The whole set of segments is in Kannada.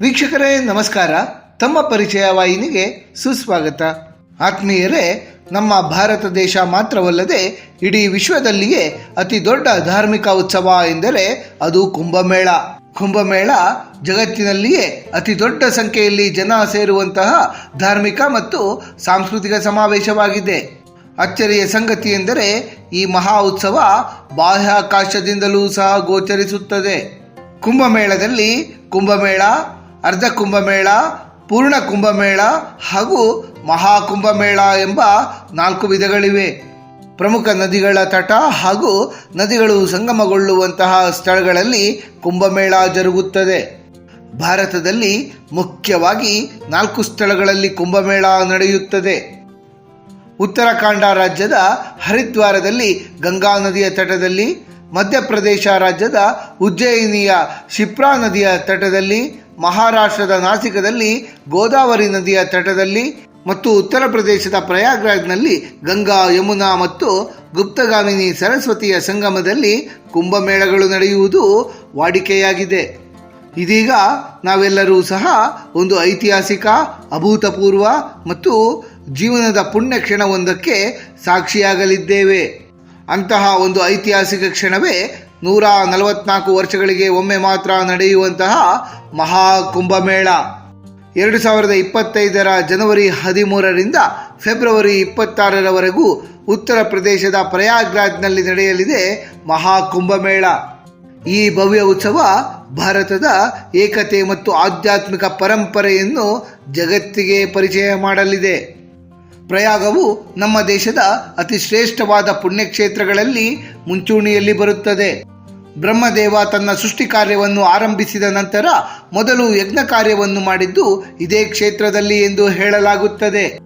ವೀಕ್ಷಕರೇ, ನಮಸ್ಕಾರ. ತಮ್ಮ ಪರಿಚಯ ವಾಹಿನಿಗೆ ಸುಸ್ವಾಗತ. ಆತ್ಮೀಯರೇ, ನಮ್ಮ ಭಾರತ ದೇಶ ಮಾತ್ರವಲ್ಲದೆ ಇಡೀ ವಿಶ್ವದಲ್ಲಿಯೇ ಅತಿ ದೊಡ್ಡ ಧಾರ್ಮಿಕ ಉತ್ಸವ ಎಂದರೆ ಅದು ಕುಂಭಮೇಳ. ಕುಂಭಮೇಳ ಜಗತ್ತಿನಲ್ಲಿಯೇ ಅತಿ ದೊಡ್ಡ ಸಂಖ್ಯೆಯಲ್ಲಿ ಜನ ಸೇರುವಂತಹ ಧಾರ್ಮಿಕ ಮತ್ತು ಸಾಂಸ್ಕೃತಿಕ ಸಮಾವೇಶವಾಗಿದೆ. ಅಚ್ಚರಿಯ ಸಂಗತಿ ಎಂದರೆ ಈ ಮಹಾ ಉತ್ಸವ ಬಾಹ್ಯಾಕಾಶದಿಂದಲೂ ಸಹ ಗೋಚರಿಸುತ್ತದೆ. ಕುಂಭಮೇಳದಲ್ಲಿ ಕುಂಭಮೇಳ ಅರ್ಧ ಕುಂಭಮೇಳ, ಪೂರ್ಣ ಕುಂಭಮೇಳ ಹಾಗೂ ಮಹಾ ಕುಂಭಮೇಳ ಎಂಬ ನಾಲ್ಕು ವಿಧಗಳಿವೆ. ಪ್ರಮುಖ ನದಿಗಳ ತಟ ಹಾಗೂ ನದಿಗಳು ಸಂಗಮಗೊಳ್ಳುವಂತಹ ಸ್ಥಳಗಳಲ್ಲಿ ಕುಂಭಮೇಳ ಜರುಗುತ್ತದೆ. ಭಾರತದಲ್ಲಿ ಮುಖ್ಯವಾಗಿ ನಾಲ್ಕು ಸ್ಥಳಗಳಲ್ಲಿ ಕುಂಭಮೇಳ ನಡೆಯುತ್ತದೆ. ಉತ್ತರಾಖಂಡ ರಾಜ್ಯದ ಹರಿದ್ವಾರದಲ್ಲಿ ಗಂಗಾ ನದಿಯ ತಟದಲ್ಲಿ, ಮಧ್ಯಪ್ರದೇಶ ರಾಜ್ಯದ ಉಜ್ಜಯಿನಿಯ ಶಿಪ್ರಾ ನದಿಯ ತಟದಲ್ಲಿ ಮಹಾರಾಷ್ಟ್ರದ ನಾಸಿಕದಲ್ಲಿ ಗೋದಾವರಿ ನದಿಯ ತಟದಲ್ಲಿ ಮತ್ತು ಉತ್ತರ ಪ್ರದೇಶದ ಪ್ರಯಾಗ್ರಾಜ್ನಲ್ಲಿ ಗಂಗಾ, ಯಮುನಾ ಮತ್ತು ಗುಪ್ತಗಾಮಿನಿ ಸರಸ್ವತಿಯ ಸಂಗಮದಲ್ಲಿ ಕುಂಭಮೇಳಗಳು ನಡೆಯುವುದು ವಾಡಿಕೆಯಾಗಿದೆ. ಇದೀಗ ನಾವೆಲ್ಲರೂ ಸಹ ಒಂದು ಐತಿಹಾಸಿಕ, ಅಭೂತಪೂರ್ವ ಮತ್ತು ಜೀವನದ ಪುಣ್ಯ ಕ್ಷಣವೊಂದಕ್ಕೆ ಸಾಕ್ಷಿಯಾಗಲಿದ್ದೇವೆ. ಅಂತಹ ಒಂದು ಐತಿಹಾಸಿಕ ಕ್ಷಣವೇ ನೂರ ನಲವತ್ನಾಲ್ಕು ವರ್ಷಗಳಿಗೆ ಒಮ್ಮೆ ಮಾತ್ರ ನಡೆಯುವಂತಹ ಮಹಾ ಕುಂಭಮೇಳ ಎರಡು ಸಾವಿರದ ಇಪ್ಪತ್ತೈದರ ಜನವರಿ ಹದಿಮೂರರಿಂದ ಫೆಬ್ರವರಿ ಇಪ್ಪತ್ತಾರರವರೆಗೂ ಉತ್ತರ ಪ್ರದೇಶದ ಪ್ರಯಾಗ್ರಾಜ್ನಲ್ಲಿ ನಡೆಯಲಿದೆ ಮಹಾ ಕುಂಭಮೇಳ ಈ ಭವ್ಯ ಉತ್ಸವ ಭಾರತದ ಏಕತೆ ಮತ್ತು ಆಧ್ಯಾತ್ಮಿಕ ಪರಂಪರೆಯನ್ನು ಜಗತ್ತಿಗೆ ಪರಿಚಯ ಮಾಡಲಿದೆ. ಪ್ರಯಾಗವು ನಮ್ಮ ದೇಶದ ಅತಿ ಶ್ರೇಷ್ಠವಾದ ಪುಣ್ಯಕ್ಷೇತ್ರಗಳಲ್ಲಿ ಮುಂಚೂಣಿಯಲ್ಲಿ ಬರುತ್ತದೆ. ಬ್ರಹ್ಮದೇವ ತನ್ನ ಸೃಷ್ಟಿ ಕಾರ್ಯವನ್ನು ಆರಂಭಿಸಿದ ನಂತರ ಮೊದಲು ಯಜ್ಞ ಕಾರ್ಯವನ್ನು ಮಾಡಿದ್ದು ಇದೇ ಕ್ಷೇತ್ರದಲ್ಲಿ ಎಂದು ಹೇಳಲಾಗುತ್ತದೆ.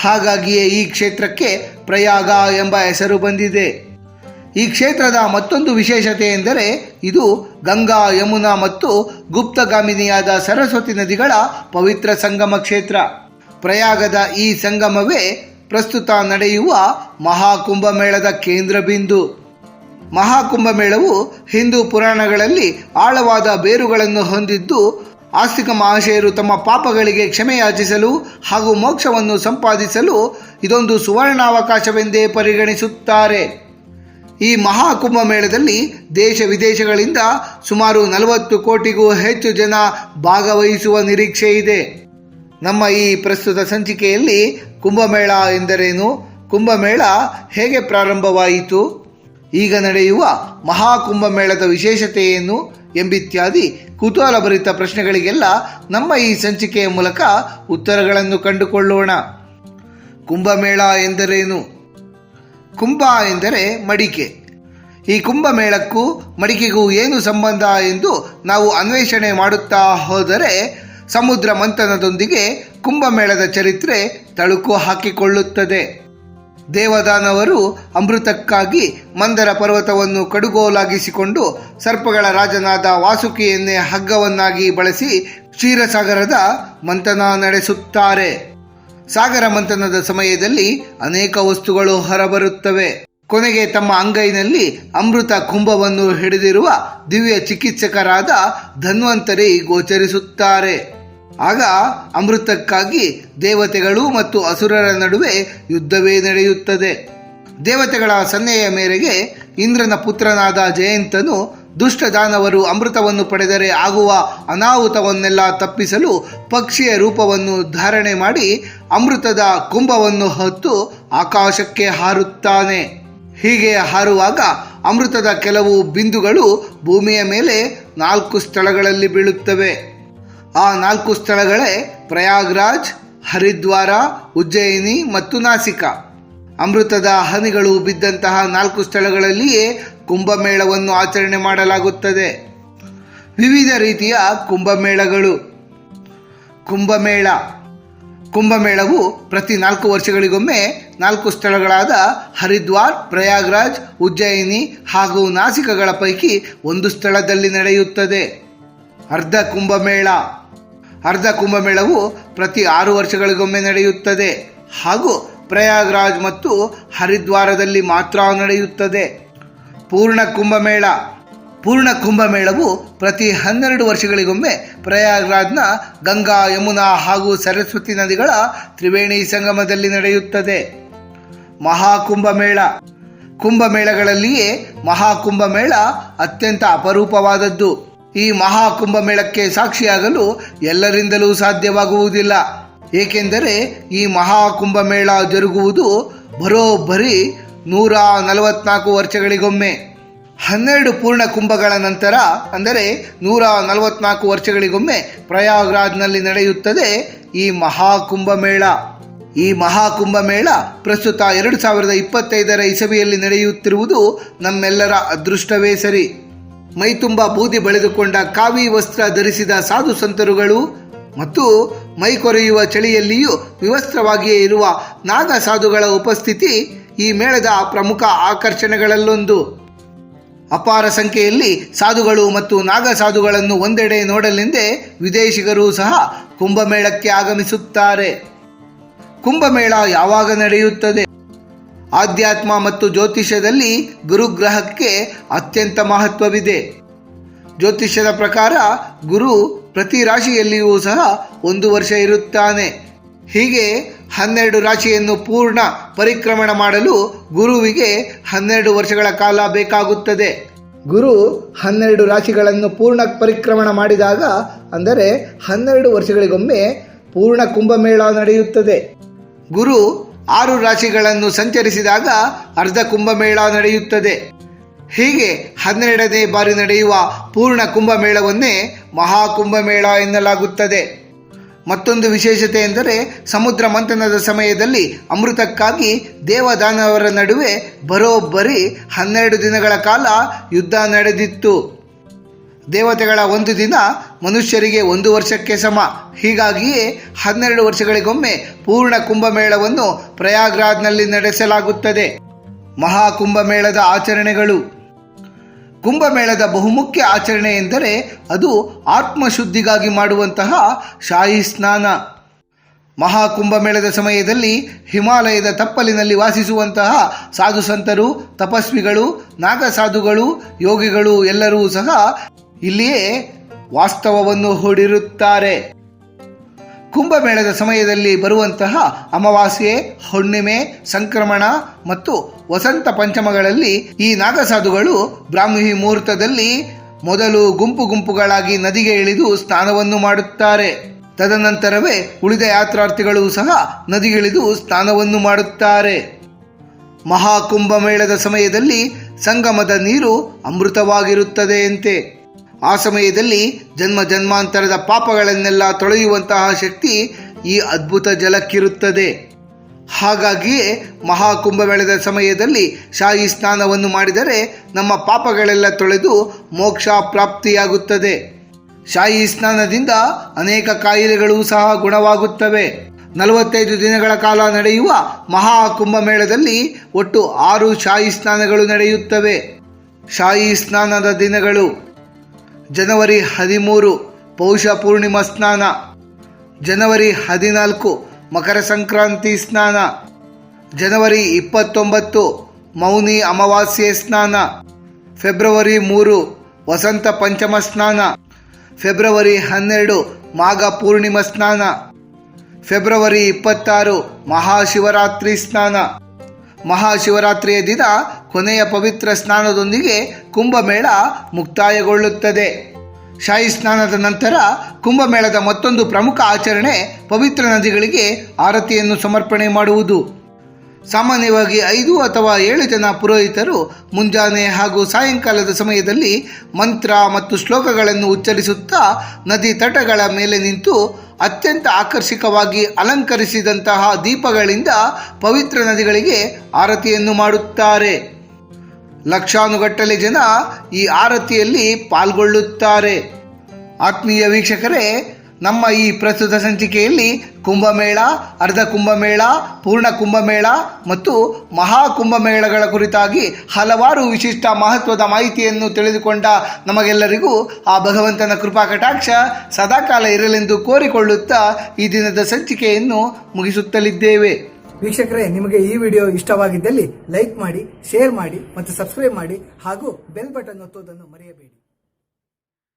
ಹಾಗಾಗಿಯೇ ಈ ಕ್ಷೇತ್ರಕ್ಕೆ ಪ್ರಯಾಗ ಎಂಬ ಹೆಸರು ಬಂದಿದೆ. ಈ ಕ್ಷೇತ್ರದ ಮತ್ತೊಂದು ವಿಶೇಷತೆ ಎಂದರೆ ಇದು ಗಂಗಾ, ಯಮುನಾ ಮತ್ತು ಗುಪ್ತಗಾಮಿನಿಯಾದ ಸರಸ್ವತಿ ನದಿಗಳ ಪವಿತ್ರ ಸಂಗಮ ಕ್ಷೇತ್ರ. ಪ್ರಯಾಗದ ಈ ಸಂಗಮವೇ ಪ್ರಸ್ತುತ ನಡೆಯುವ ಮಹಾಕುಂಭಮೇಳದ ಕೇಂದ್ರ ಬಿಂದು ಮಹಾಕುಂಭಮೇಳವು ಹಿಂದೂ ಪುರಾಣಗಳಲ್ಲಿ ಆಳವಾದ ಬೇರುಗಳನ್ನು ಹೊಂದಿದ್ದು, ಆಸ್ತಿಕ ಮಹಾಶಯರು ತಮ್ಮ ಪಾಪಗಳಿಗೆ ಕ್ಷಮೆಯಾಚಿಸಲು ಹಾಗೂ ಮೋಕ್ಷವನ್ನು ಸಂಪಾದಿಸಲು ಇದೊಂದು ಸುವರ್ಣಾವಕಾಶವೆಂದೇ ಪರಿಗಣಿಸುತ್ತಾರೆ. ಈ ಮಹಾಕುಂಭ ಮೇಳದಲ್ಲಿ ದೇಶ ವಿದೇಶಗಳಿಂದ ಸುಮಾರು ನಲವತ್ತು ಕೋಟಿಗೂ ಹೆಚ್ಚು ಜನ ಭಾಗವಹಿಸುವ ನಿರೀಕ್ಷೆ ಇದೆ ನಮ್ಮ ಈ ಪ್ರಸ್ತುತ ಸಂಚಿಕೆಯಲ್ಲಿ ಕುಂಭಮೇಳ ಎಂದರೇನು? ಕುಂಭಮೇಳ ಹೇಗೆ ಪ್ರಾರಂಭವಾಯಿತು? ಈಗ ನಡೆಯುವ ಮಹಾಕುಂಭಮೇಳದ ವಿಶೇಷತೆ ಏನು? ಎಂಬಿತ್ಯಾದಿ ಕುತೂಹಲಭರಿತ ಪ್ರಶ್ನೆಗಳಿಗೆಲ್ಲ ನಮ್ಮ ಈ ಸಂಚಿಕೆಯ ಮೂಲಕ ಉತ್ತರಗಳನ್ನು ಕಂಡುಕೊಳ್ಳೋಣ. ಕುಂಭಮೇಳ ಎಂದರೇನು? ಕುಂಭ ಎಂದರೆ ಮಡಿಕೆ. ಈ ಕುಂಭಮೇಳಕ್ಕೂ ಮಡಿಕೆಗೂ ಏನು ಸಂಬಂಧ ಎಂದು ನಾವು ಅನ್ವೇಷಣೆ ಮಾಡುತ್ತಾ ಹೋದರೆ ಸಮುದ್ರ ಮಂಥನದೊಂದಿಗೆ ಕುಂಭಮೇಳದ ಚರಿತ್ರೆ ತಳುಕು ಹಾಕಿಕೊಳ್ಳುತ್ತದೆ. ದೇವದಾನವರು ಅಮೃತಕ್ಕಾಗಿ ಮಂದರ ಪರ್ವತವನ್ನು ಕಡುಗೋಲಾಗಿಸಿಕೊಂಡು ಸರ್ಪಗಳ ರಾಜನಾದ ವಾಸುಕಿಯನ್ನೇ ಹಗ್ಗವನ್ನಾಗಿ ಬಳಸಿ ಕ್ಷೀರಸಾಗರದ ಮಂಥನ ನಡೆಸುತ್ತಾರೆ. ಸಾಗರ ಮಂಥನದ ಸಮಯದಲ್ಲಿ ಅನೇಕ ವಸ್ತುಗಳು ಹೊರಬರುತ್ತವೆ. ಕೊನೆಗೆ ತಮ್ಮ ಅಂಗೈನಲ್ಲಿ ಅಮೃತ ಕುಂಭವನ್ನು ಹಿಡಿದಿರುವ ದಿವ್ಯ ಚಿಕಿತ್ಸಕರಾದ ಧನ್ವಂತರಿ ಗೋಚರಿಸುತ್ತಾರೆ. ಆಗ ಅಮೃತಕ್ಕಾಗಿ ದೇವತೆಗಳು ಮತ್ತು ಅಸುರರ ನಡುವೆ ಯುದ್ಧವೇ ನಡೆಯುತ್ತದೆ. ದೇವತೆಗಳ ಸನ್ನೆಯ ಮೇರೆಗೆ ಇಂದ್ರನ ಪುತ್ರನಾದ ಜಯಂತನು ದುಷ್ಟ ದಾನವರು ಅಮೃತವನ್ನು ಪಡೆದರೆ ಆಗುವ ಅನಾಹುತವನ್ನೆಲ್ಲ ತಪ್ಪಿಸಲು ಪಕ್ಷಿಯ ರೂಪವನ್ನು ಧಾರಣೆ ಮಾಡಿ ಅಮೃತದ ಕುಂಭವನ್ನು ಹೊತ್ತು ಆಕಾಶಕ್ಕೆ ಹಾರುತ್ತಾನೆ. ಹೀಗೆ ಹಾರುವಾಗ ಅಮೃತದ ಕೆಲವು ಬಿಂದುಗಳು ಭೂಮಿಯ ಮೇಲೆ ನಾಲ್ಕು ಸ್ಥಳಗಳಲ್ಲಿ ಬೀಳುತ್ತವೆ. ಆ ನಾಲ್ಕು ಸ್ಥಳಗಳೇ ಪ್ರಯಾಗ್ರಾಜ್, ಹರಿದ್ವಾರ, ಉಜ್ಜಯಿನಿ ಮತ್ತು ನಾಸಿಕ. ಅಮೃತದ ಹನಿಗಳು ಬಿದ್ದಂತಹ ನಾಲ್ಕು ಸ್ಥಳಗಳಲ್ಲಿಯೇ ಕುಂಭಮೇಳವನ್ನು ಆಚರಣೆ ಮಾಡಲಾಗುತ್ತದೆ. ವಿವಿಧ ರೀತಿಯ ಕುಂಭಮೇಳಗಳು. ಕುಂಭಮೇಳ. ಕುಂಭಮೇಳವು ಪ್ರತಿ ನಾಲ್ಕು ವರ್ಷಗಳಿಗೊಮ್ಮೆ ನಾಲ್ಕು ಸ್ಥಳಗಳಾದ ಹರಿದ್ವಾರ್, ಪ್ರಯಾಗ್ರಾಜ್, ಉಜ್ಜಯಿನಿ ಹಾಗೂ ನಾಸಿಕಗಳ ಪೈಕಿ ಒಂದು ಸ್ಥಳದಲ್ಲಿ ನಡೆಯುತ್ತದೆ. ಅರ್ಧ ಕುಂಭಮೇಳ. ಅರ್ಧ ಕುಂಭಮೇಳವು ಪ್ರತಿ ಆರು ವರ್ಷಗಳಿಗೊಮ್ಮೆ ನಡೆಯುತ್ತದೆ. ಹಾಗೂ ಪ್ರಯಾಗ್ರಾಜ್ ಮತ್ತು ಹರಿದ್ವಾರದಲ್ಲಿ ಮಾತ್ರ ನಡೆಯುತ್ತದೆ. ಪೂರ್ಣ ಕುಂಭಮೇಳ. ಪೂರ್ಣ ಕುಂಭಮೇಳವು ಪ್ರತಿ ಹನ್ನೆರಡು ವರ್ಷಗಳಿಗೊಮ್ಮೆ ಪ್ರಯಾಗ್ರಾಜ್ನ ಗಂಗಾ, ಯಮುನಾ ಹಾಗೂ ಸರಸ್ವತಿ ನದಿಗಳ ತ್ರಿವೇಣಿ ಸಂಗಮದಲ್ಲಿ ನಡೆಯುತ್ತದೆ. ಮಹಾಕುಂಭಮೇಳ. ಕುಂಭಮೇಳಗಳಲ್ಲಿಯೇ ಮಹಾಕುಂಭಮೇಳ ಅತ್ಯಂತ ಅಪರೂಪವಾದದ್ದು. ಈ ಮಹಾಕುಂಭಮೇಳಕ್ಕೆ ಸಾಕ್ಷಿಯಾಗಲು ಎಲ್ಲರಿಂದಲೂ ಸಾಧ್ಯವಾಗುವುದಿಲ್ಲ. ಏಕೆಂದರೆ ಈ ಮಹಾಕುಂಭಮೇಳ ಜರುಗುವುದು ಬರೋಬ್ಬರಿ ನೂರ ನಲವತ್ನಾಲ್ಕು ವರ್ಷಗಳಿಗೊಮ್ಮೆ. ಹನ್ನೆರಡು ಪೂರ್ಣ ಕುಂಭಗಳ ನಂತರ, ಅಂದರೆ ನೂರ ನಲವತ್ನಾಲ್ಕು ವರ್ಷಗಳಿಗೊಮ್ಮೆ ಪ್ರಯಾಗ್ರಾಜ್ನಲ್ಲಿ ನಡೆಯುತ್ತದೆ ಈ ಮಹಾಕುಂಭಮೇಳ. ಈ ಮಹಾಕುಂಭಮೇಳ ಪ್ರಸ್ತುತ ಎರಡು ಸಾವಿರದ ಇಪ್ಪತ್ತೈದರ ಇಸವಿಯಲ್ಲಿ ನಡೆಯುತ್ತಿರುವುದು ನಮ್ಮೆಲ್ಲರ ಅದೃಷ್ಟವೇ ಸರಿ. ಮೈತುಂಬ ಬೂದಿ ಬಳಿದುಕೊಂಡ ಕಾವಿ ವಸ್ತ್ರ ಧರಿಸಿದ ಸಾಧು ಸಂತರುಗಳು ಮತ್ತು ಮೈ ಕೊರೆಯುವ ಚಳಿಯಲ್ಲಿಯೂ ವಿವಸ್ತ್ರವಾಗಿಯೇ ಇರುವ ನಾಗ ಸಾಧುಗಳ ಉಪಸ್ಥಿತಿ ಈ ಮೇಳದ ಪ್ರಮುಖ ಆಕರ್ಷಣೆಗಳಲ್ಲೊಂದು. ಅಪಾರ ಸಂಖ್ಯೆಯಲ್ಲಿ ಸಾಧುಗಳು ಮತ್ತು ನಾಗ ಸಾಧುಗಳನ್ನು ಒಂದೆಡೆ ನೋಡಲೆಂದೇ ವಿದೇಶಿಗರು ಸಹ ಕುಂಭಮೇಳಕ್ಕೆ ಆಗಮಿಸುತ್ತಾರೆ. ಕುಂಭಮೇಳ ಯಾವಾಗ ನಡೆಯುತ್ತದೆ? ಆಧ್ಯಾತ್ಮ ಮತ್ತು ಜ್ಯೋತಿಷ್ಯದಲ್ಲಿ ಗುರುಗ್ರಹಕ್ಕೆ ಅತ್ಯಂತ ಮಹತ್ವವಿದೆ. ಜ್ಯೋತಿಷ್ಯದ ಪ್ರಕಾರ ಗುರು ಪ್ರತಿ ರಾಶಿಯಲ್ಲಿಯೂ ಸಹ ಒಂದು ವರ್ಷ ಇರುತ್ತಾನೆ. ಹೀಗೆ ಹನ್ನೆರಡು ರಾಶಿಯನ್ನು ಪೂರ್ಣ ಪರಿಕ್ರಮಣ ಮಾಡಲು ಗುರುವಿಗೆ ಹನ್ನೆರಡು ವರ್ಷಗಳ ಕಾಲ ಬೇಕಾಗುತ್ತದೆ. ಗುರು ಹನ್ನೆರಡು ರಾಶಿಗಳನ್ನು ಪೂರ್ಣ ಪರಿಕ್ರಮಣ ಮಾಡಿದಾಗ, ಅಂದರೆ ಹನ್ನೆರಡು ವರ್ಷಗಳಿಗೊಮ್ಮೆ ಪೂರ್ಣ ಕುಂಭಮೇಳ ನಡೆಯುತ್ತದೆ. ಗುರು ಆರು ರಾಶಿಗಳನ್ನು ಸಂಚರಿಸಿದಾಗ ಅರ್ಧ ಕುಂಭಮೇಳ ನಡೆಯುತ್ತದೆ. ಹೀಗೆ ಹನ್ನೆರಡನೇ ಬಾರಿ ನಡೆಯುವ ಪೂರ್ಣ ಕುಂಭಮೇಳವನ್ನೇ ಮಹಾಕುಂಭಮೇಳ ಎನ್ನಲಾಗುತ್ತದೆ. ಮತ್ತೊಂದು ವಿಶೇಷತೆ ಎಂದರೆ ಸಮುದ್ರ ಮಂಥನದ ಸಮಯದಲ್ಲಿ ಅಮೃತಕ್ಕಾಗಿ ದೇವದಾನವರ ನಡುವೆ ಬರೋಬ್ಬರಿ ಹನ್ನೆರಡು ದಿನಗಳ ಕಾಲ ಯುದ್ಧ ನಡೆದಿತ್ತು. ದೇವತೆಗಳ ಒಂದು ದಿನ ಮನುಷ್ಯರಿಗೆ ಒಂದು ವರ್ಷಕ್ಕೆ ಸಮ. ಹೀಗಾಗಿಯೇ ಹನ್ನೆರಡು ವರ್ಷಗಳಿಗೊಮ್ಮೆ ಪೂರ್ಣ ಕುಂಭಮೇಳವನ್ನು ಪ್ರಯಾಗ್ರಾಜ್ನಲ್ಲಿ ನಡೆಸಲಾಗುತ್ತದೆ. ಮಹಾಕುಂಭಮೇಳದ ಆಚರಣೆಗಳು. ಕುಂಭಮೇಳದ ಬಹುಮುಖ್ಯ ಆಚರಣೆ ಎಂದರೆ ಅದು ಆತ್ಮಶುದ್ಧಿಗಾಗಿ ಮಾಡುವಂತಹ ಶಾಹಿ ಸ್ನಾನ. ಮಹಾಕುಂಭಮೇಳದ ಸಮಯದಲ್ಲಿ ಹಿಮಾಲಯದ ತಪ್ಪಲಿನಲ್ಲಿ ವಾಸಿಸುವಂತಹ ಸಾಧು ಸಂತರು ತಪಸ್ವಿಗಳು, ನಾಗಸಾಧುಗಳು, ಯೋಗಿಗಳು ಎಲ್ಲರೂ ಸಹ ಇಲ್ಲಿಯೇ ವಾಸ್ತವವನ್ನು ಹೂಡಿರುತ್ತಾರೆ. ಕುಂಭಮೇಳದ ಸಮಯದಲ್ಲಿ ಬರುವಂತಹ ಅಮಾವಾಸ್ಯೆ, ಹುಣ್ಣಿಮೆ, ಸಂಕ್ರಮಣ ಮತ್ತು ವಸಂತ ಪಂಚಮಗಳಲ್ಲಿ ಈ ನಾಗಸಾಧುಗಳು ಬ್ರಾಹ್ಮಿ ಮುಹೂರ್ತದಲ್ಲಿ ಮೊದಲು ಗುಂಪು ಗುಂಪುಗಳಾಗಿ ನದಿಗೆ ಇಳಿದು ಸ್ನಾನವನ್ನು ಮಾಡುತ್ತಾರೆ. ತದನಂತರವೇ ಉಳಿದ ಯಾತ್ರಾರ್ಥಿಗಳು ಸಹ ನದಿಗಿಳಿದು ಸ್ನಾನವನ್ನು ಮಾಡುತ್ತಾರೆ. ಮಹಾಕುಂಭಮೇಳದ ಸಮಯದಲ್ಲಿ ಸಂಗಮದ ನೀರು ಅಮೃತವಾಗಿರುತ್ತದೆಯಂತೆ. ಆ ಸಮಯದಲ್ಲಿ ಜನ್ಮ ಜನ್ಮಾಂತರದ ಪಾಪಗಳನ್ನೆಲ್ಲ ತೊಳೆಯುವಂತಹ ಶಕ್ತಿ ಈ ಅದ್ಭುತ ಜಲಕ್ಕಿರುತ್ತದೆ. ಹಾಗಾಗಿಯೇ ಮಹಾಕುಂಭಮೇಳದ ಸಮಯದಲ್ಲಿ ಶಾಹಿ ಸ್ನಾನವನ್ನು ಮಾಡಿದರೆ ನಮ್ಮ ಪಾಪಗಳೆಲ್ಲ ತೊಳೆದು ಮೋಕ್ಷ ಪ್ರಾಪ್ತಿಯಾಗುತ್ತದೆ. ಶಾಹಿ ಸ್ನಾನದಿಂದ ಅನೇಕ ಕಾಯಿಲೆಗಳು ಸಹ ಗುಣವಾಗುತ್ತವೆ. ನಲವತ್ತೈದು ದಿನಗಳ ಕಾಲ ನಡೆಯುವ ಮಹಾ ಕುಂಭಮೇಳದಲ್ಲಿ ಒಟ್ಟು ಆರು ಶಾಹಿ ಸ್ನಾನಗಳು ನಡೆಯುತ್ತವೆ. ಶಾಹಿ ಸ್ನಾನದ ದಿನಗಳು ಜನವರಿ ಹದಿಮೂರು ಪೌಷ ಪೂರ್ಣಿಮಾ ಸ್ನಾನ. ಜನವರಿ ಹದಿನಾಲ್ಕು ಮಕರ ಸಂಕ್ರಾಂತಿ ಸ್ನಾನ. ಜನವರಿ ಇಪ್ಪತ್ತೊಂಬತ್ತು ಮೌನಿ ಅಮಾವಾಸ್ಯೆ ಸ್ನಾನ. ಫೆಬ್ರವರಿ ಮೂರು ವಸಂತ ಪಂಚಮ ಸ್ನಾನ. ಫೆಬ್ರವರಿ ಹನ್ನೆರಡು ಮಾಘ ಪೂರ್ಣಿಮಾ ಸ್ನಾನ. ಫೆಬ್ರವರಿ ಇಪ್ಪತ್ತಾರು ಮಹಾಶಿವರಾತ್ರಿ ಸ್ನಾನ. ಮಹಾಶಿವರಾತ್ರಿಯ ದಿನ ಕೊನೆಯ ಪವಿತ್ರ ಸ್ನಾನದೊಂದಿಗೆ ಕುಂಭಮೇಳ ಮುಕ್ತಾಯಗೊಳ್ಳುತ್ತದೆ. ಶಾಹಿ ಸ್ನಾನದ ನಂತರ ಕುಂಭಮೇಳದ ಮತ್ತೊಂದು ಪ್ರಮುಖ ಆಚರಣೆ ಪವಿತ್ರ ನದಿಗಳಿಗೆ ಆರತಿಯನ್ನು ಸಮರ್ಪಣೆ ಮಾಡುವುದು. ಸಾಮಾನ್ಯವಾಗಿ ಐದು ಅಥವಾ ಏಳು ಜನ ಪುರೋಹಿತರು ಮುಂಜಾನೆ ಹಾಗೂ ಸಾಯಂಕಾಲದ ಸಮಯದಲ್ಲಿ ಮಂತ್ರ ಮತ್ತು ಶ್ಲೋಕಗಳನ್ನು ಉಚ್ಚರಿಸುತ್ತಾ ನದಿ ತಟಗಳ ಮೇಲೆ ನಿಂತು ಅತ್ಯಂತ ಆಕರ್ಷಕವಾಗಿ ಅಲಂಕರಿಸಿದಂತಹ ದೀಪಗಳಿಂದ ಪವಿತ್ರ ನದಿಗಳಿಗೆ ಆರತಿಯನ್ನು ಮಾಡುತ್ತಾರೆ. ಲಕ್ಷಾನುಗಟ್ಟಲೆ ಜನ ಈ ಆರತಿಯಲ್ಲಿ ಪಾಲ್ಗೊಳ್ಳುತ್ತಾರೆ. ಆತ್ಮೀಯ ವೀಕ್ಷಕರೇ ನಮ್ಮ ಈ ಪ್ರಸ್ತುತ ಸಂಚಿಕೆಯಲ್ಲಿ ಕುಂಭಮೇಳ, ಅರ್ಧ ಕುಂಭಮೇಳ, ಪೂರ್ಣ ಕುಂಭಮೇಳ ಮತ್ತು ಮಹಾ ಕುಂಭಮೇಳಗಳ ಕುರಿತಾಗಿ ಹಲವಾರು ವಿಶಿಷ್ಟ ಮಹತ್ವದ ಮಾಹಿತಿಯನ್ನು ತಿಳಿದುಕೊಂಡ ನಮಗೆಲ್ಲರಿಗೂ ಆ ಭಗವಂತನ ಕೃಪಾ ಕಟಾಕ್ಷ ಸದಾಕಾಲ ಇರಲೆಂದು ಕೋರಿಕೊಳ್ಳುತ್ತಾ ಈ ದಿನದ ಸಂಚಿಕೆಯನ್ನು ಮುಗಿಸುತ್ತಲಿದ್ದೇವೆ. ವೀಕ್ಷಕರೇ, ನಿಮಗೆ ಈ ವಿಡಿಯೋ ಇಷ್ಟವಾಗಿದ್ದಲ್ಲಿ ಲೈಕ್ ಮಾಡಿ, ಶೇರ್ ಮಾಡಿ ಮತ್ತು ಸಬ್ಸ್ಕ್ರೈಬ್ ಮಾಡಿ ಹಾಗೂ ಬೆಲ್ ಬಟನ್ ಒತ್ತುವುದನ್ನು ಮರೆಯಬೇಡಿ.